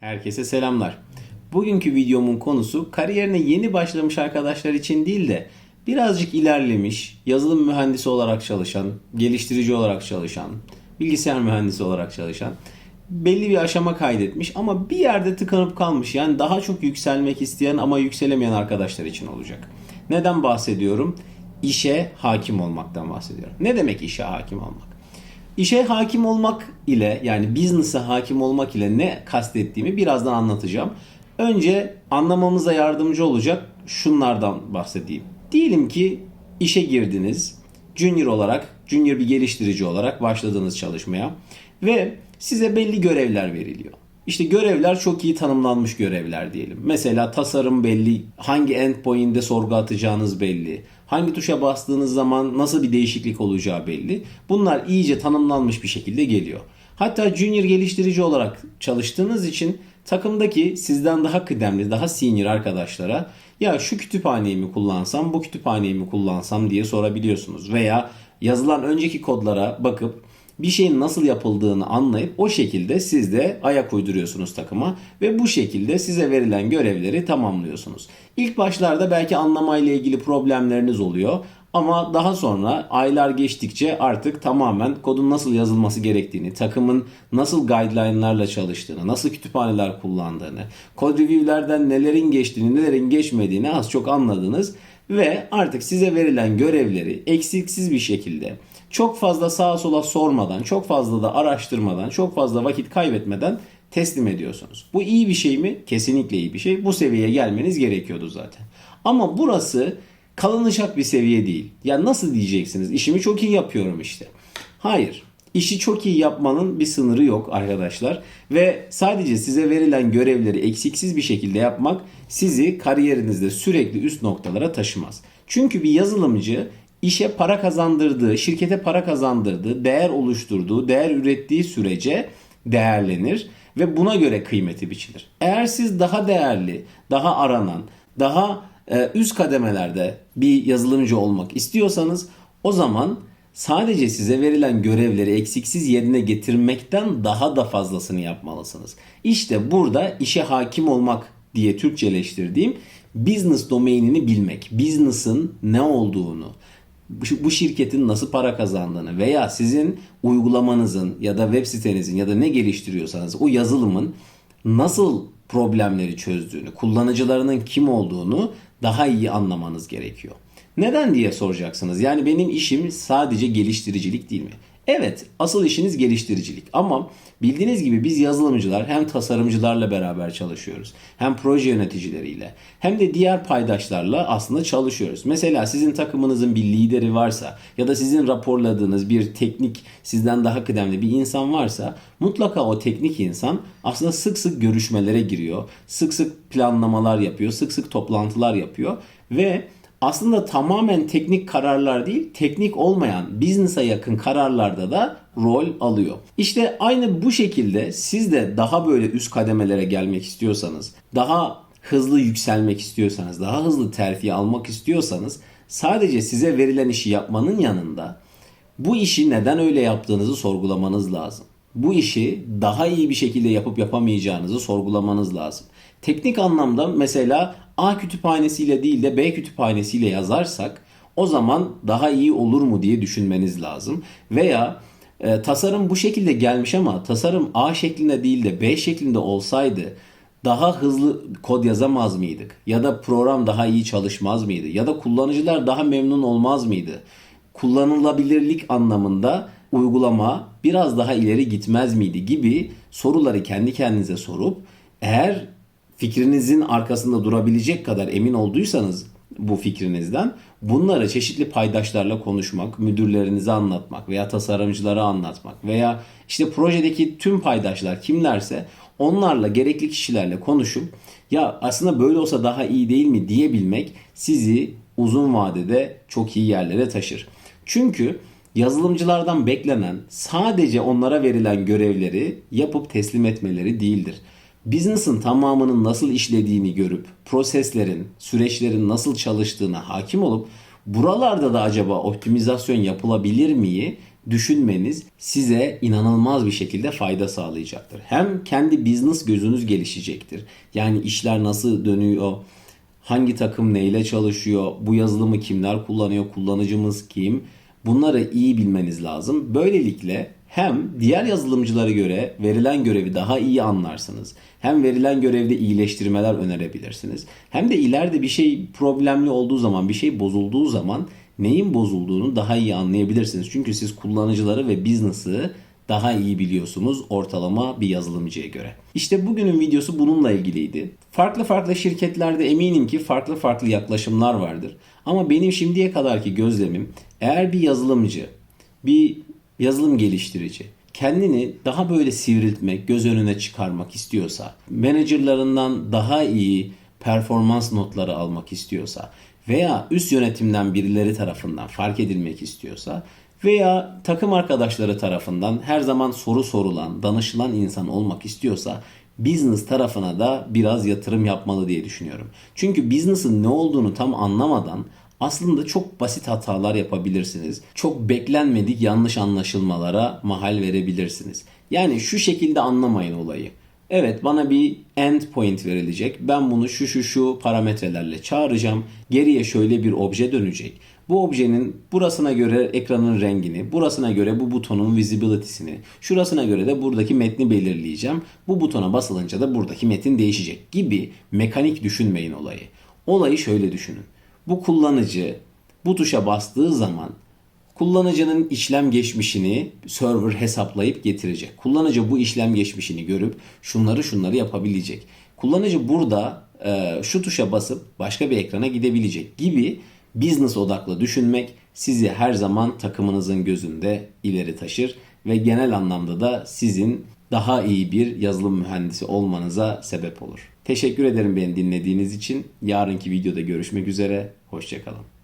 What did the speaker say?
Herkese selamlar. Bugünkü videomun konusu kariyerine yeni başlamış arkadaşlar için değil de birazcık ilerlemiş, yazılım mühendisi olarak çalışan, geliştirici olarak çalışan, bilgisayar mühendisi olarak çalışan, belli bir aşama kaydetmiş ama bir yerde tıkanıp kalmış. Yani daha çok yükselmek isteyen ama yükselemeyen arkadaşlar için olacak. Neden bahsediyorum? İşe hakim olmaktan bahsediyorum. Ne demek işe hakim olmak? İşe hakim olmak ile yani business'a hakim olmak ile ne kastettiğimi birazdan anlatacağım. Önce anlamamıza yardımcı olacak şunlardan bahsedeyim. Diyelim ki işe girdiniz. Junior olarak, junior bir geliştirici olarak başladınız çalışmaya ve size belli görevler veriliyor. İşte görevler çok iyi tanımlanmış görevler diyelim. Mesela tasarım belli, hangi endpoint'e sorgu atacağınız belli, hangi tuşa bastığınız zaman nasıl bir değişiklik olacağı belli. Bunlar iyice tanımlanmış bir şekilde geliyor. Hatta junior geliştirici olarak çalıştığınız için takımdaki sizden daha kıdemli, daha senior arkadaşlara ya şu kütüphaneyi mi kullansam, bu kütüphaneyi mi kullansam diye sorabiliyorsunuz. Veya yazılan önceki kodlara bakıp bir şeyin nasıl yapıldığını anlayıp o şekilde siz de ayak uyduruyorsunuz takıma ve bu şekilde size verilen görevleri tamamlıyorsunuz. İlk başlarda belki anlamayla ilgili problemleriniz oluyor ama daha sonra aylar geçtikçe artık tamamen kodun nasıl yazılması gerektiğini, takımın nasıl guideline'larla çalıştığını, nasıl kütüphaneler kullandığını, kod review'lerden nelerin geçtiğini, nelerin geçmediğini az çok anladınız ve artık size verilen görevleri eksiksiz bir şekilde çok fazla sağa sola sormadan, çok fazla da araştırmadan, çok fazla vakit kaybetmeden teslim ediyorsunuz. Bu iyi bir şey mi? Kesinlikle iyi bir şey. Bu seviyeye gelmeniz gerekiyordu zaten. Ama burası kalınacak bir seviye değil. Ya nasıl diyeceksiniz? İşimi çok iyi yapıyorum işte. Hayır. İşi çok iyi yapmanın bir sınırı yok arkadaşlar. Ve sadece size verilen görevleri eksiksiz bir şekilde yapmak sizi kariyerinizde sürekli üst noktalara taşımaz. Çünkü bir yazılımcı işe para kazandırdığı, şirkete para kazandırdığı, değer oluşturduğu, değer ürettiği sürece değerlenir ve buna göre kıymeti biçilir. Eğer siz daha değerli, daha aranan, daha e, üst kademelerde bir yazılımcı olmak istiyorsanız o zaman sadece size verilen görevleri eksiksiz yerine getirmekten daha da fazlasını yapmalısınız. İşte burada işe hakim olmak diye Türkçeleştirdiğim business domainini bilmek, business'ın ne olduğunu, bu şirketin nasıl para kazandığını veya sizin uygulamanızın ya da web sitenizin ya da ne geliştiriyorsanız o yazılımın nasıl problemleri çözdüğünü, kullanıcılarının kim olduğunu daha iyi anlamanız gerekiyor. Neden diye soracaksınız. Yani benim işim sadece geliştiricilik değil mi? Evet, asıl işiniz geliştiricilik ama bildiğiniz gibi biz yazılımcılar hem tasarımcılarla beraber çalışıyoruz. Hem proje yöneticileriyle hem de diğer paydaşlarla aslında çalışıyoruz. Mesela sizin takımınızın bir lideri varsa ya da sizin raporladığınız bir teknik sizden daha kıdemli bir insan varsa mutlaka o teknik insan aslında sık sık görüşmelere giriyor. Sık sık planlamalar yapıyor, sık sık toplantılar yapıyor ve aslında tamamen teknik kararlar değil, teknik olmayan business'a yakın kararlarda da rol alıyor. İşte aynı bu şekilde siz de daha böyle üst kademelere gelmek istiyorsanız, daha hızlı yükselmek istiyorsanız, daha hızlı terfi almak istiyorsanız sadece size verilen işi yapmanın yanında bu işi neden öyle yaptığınızı sorgulamanız lazım. Bu işi daha iyi bir şekilde yapıp yapamayacağınızı sorgulamanız lazım. Teknik anlamda mesela A kütüphanesiyle değil de B kütüphanesiyle yazarsak o zaman daha iyi olur mu diye düşünmeniz lazım. Veya e, tasarım bu şekilde gelmiş ama tasarım A şeklinde değil de B şeklinde olsaydı daha hızlı kod yazamaz mıydık? Ya da program daha iyi çalışmaz mıydı? Ya da kullanıcılar daha memnun olmaz mıydı? Kullanılabilirlik anlamında uygulama biraz daha ileri gitmez miydi gibi soruları kendi kendinize sorup eğer fikrinizin arkasında durabilecek kadar emin olduysanız bu fikrinizden bunları çeşitli paydaşlarla konuşmak, müdürlerinize anlatmak veya tasarımcılara anlatmak veya işte projedeki tüm paydaşlar kimlerse onlarla gerekli kişilerle konuşup ya aslında böyle olsa daha iyi değil mi diyebilmek sizi uzun vadede çok iyi yerlere taşır. Çünkü yazılımcılardan beklenen sadece onlara verilen görevleri yapıp teslim etmeleri değildir business'ın tamamının nasıl işlediğini görüp proseslerin, süreçlerin nasıl çalıştığına hakim olup buralarda da acaba optimizasyon yapılabilir miyi düşünmeniz size inanılmaz bir şekilde fayda sağlayacaktır. Hem kendi business gözünüz gelişecektir. Yani işler nasıl dönüyor, hangi takım neyle çalışıyor, bu yazılımı kimler kullanıyor, kullanıcımız kim? Bunları iyi bilmeniz lazım. Böylelikle hem diğer yazılımcılara göre verilen görevi daha iyi anlarsınız. Hem verilen görevde iyileştirmeler önerebilirsiniz. Hem de ileride bir şey problemli olduğu zaman, bir şey bozulduğu zaman neyin bozulduğunu daha iyi anlayabilirsiniz. Çünkü siz kullanıcıları ve business'ı daha iyi biliyorsunuz ortalama bir yazılımcıya göre. İşte bugünün videosu bununla ilgiliydi. Farklı farklı şirketlerde eminim ki farklı farklı yaklaşımlar vardır. Ama benim şimdiye kadarki gözlemim eğer bir yazılımcı, bir yazılım geliştirici kendini daha böyle sivriltmek, göz önüne çıkarmak istiyorsa, menajerlarından daha iyi performans notları almak istiyorsa veya üst yönetimden birileri tarafından fark edilmek istiyorsa veya takım arkadaşları tarafından her zaman soru sorulan, danışılan insan olmak istiyorsa business tarafına da biraz yatırım yapmalı diye düşünüyorum. Çünkü business'ın ne olduğunu tam anlamadan aslında çok basit hatalar yapabilirsiniz. Çok beklenmedik yanlış anlaşılmalara mahal verebilirsiniz. Yani şu şekilde anlamayın olayı. Evet bana bir end point verilecek. Ben bunu şu şu şu parametrelerle çağıracağım. Geriye şöyle bir obje dönecek. Bu objenin burasına göre ekranın rengini, burasına göre bu butonun visibility'sini, şurasına göre de buradaki metni belirleyeceğim. Bu butona basılınca da buradaki metin değişecek gibi mekanik düşünmeyin olayı. Olayı şöyle düşünün. Bu kullanıcı bu tuşa bastığı zaman kullanıcının işlem geçmişini server hesaplayıp getirecek. Kullanıcı bu işlem geçmişini görüp şunları şunları yapabilecek. Kullanıcı burada e, şu tuşa basıp başka bir ekrana gidebilecek gibi business odaklı düşünmek sizi her zaman takımınızın gözünde ileri taşır ve genel anlamda da sizin daha iyi bir yazılım mühendisi olmanıza sebep olur. Teşekkür ederim beni dinlediğiniz için. Yarınki videoda görüşmek üzere. Hoşçakalın.